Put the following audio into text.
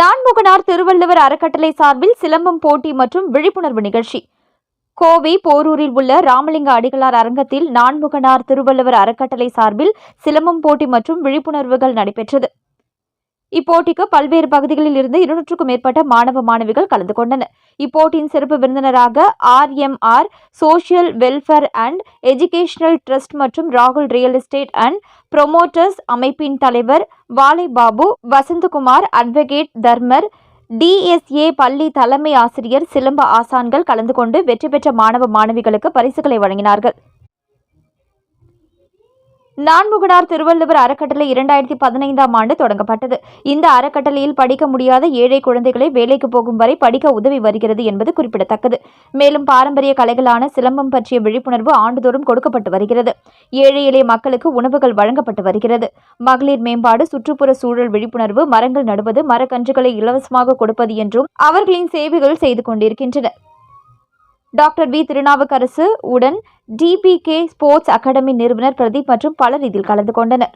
நான்முகனார் திருவள்ளுவர் அறக்கட்டளை சார்பில் சிலம்பம் போட்டி மற்றும் விழிப்புணர்வு நிகழ்ச்சி. கோவை போரூரில் உள்ள ராமலிங்க அடிகளார் அரங்கத்தில் நான்முகனார் திருவள்ளுவர் அறக்கட்டளை சார்பில் சிலம்பம் போட்டி மற்றும் விழிப்புணர்வுகள் நடைபெற்றது. இப்போட்டிக்கு பல்வேறு பகுதிகளில் இருந்து இருநூற்றுக்கும் மேற்பட்ட மாணவ மாணவிகள் கலந்து கொண்டனர். இப்போட்டியின் சிறப்பு விருந்தினராக RMR social welfare and educational trust மற்றும் ராகுல் ரியல் எஸ்டேட் அண்ட் ப்ரொமோட்டர்ஸ் அமைப்பின் தலைவர் வாலை பாபு வசந்தகுமார் அட்வொகேட் தர்மர் டிஎஸ்ஏ பள்ளி தலைமை ஆசிரியர் சிலம்ப ஆசான்கள் கலந்து கொண்டு வெற்றி பெற்ற மாணவ மாணவிகளுக்கு பரிசுகளை வழங்கினார்கள். நான்முகனார் திருவள்ளுவர் அறக்கட்டளை இரண்டாயிரத்தி பதினைந்தாம் ஆண்டு தொடங்கப்பட்டது. இந்த அறக்கட்டளையில் படிக்க முடியாத ஏழை குழந்தைகளை வேலைக்கு போகும் வரை படிக்க உதவி வருகிறது என்பது குறிப்பிடத்தக்கது. மேலும் பாரம்பரிய கலைகளான சிலம்பம் பற்றிய விழிப்புணர்வு ஆண்டுதோறும் கொடுக்கப்பட்டு வருகிறது. ஏழை எளிய மக்களுக்கு உணவுகள் வழங்கப்பட்டு வருகிறது. மகளிர் மேம்பாடு சுற்றுப்புற சூழல் விழிப்புணர்வு மரங்கள் நடுவது மரக்கன்றுகளை இலவசமாக கொடுப்பது என்றும் அவர்களின் சேவைகள் செய்து கொண்டிருக்கின்றனர் டாக்டர் வி திருநாவுக்கரசு உடன் டிபிகே ஸ்போர்ட்ஸ் அகாடமி நிறுவனர் பிரதீப் மற்றும் பலர் இதில் கலந்து கொண்டனர்.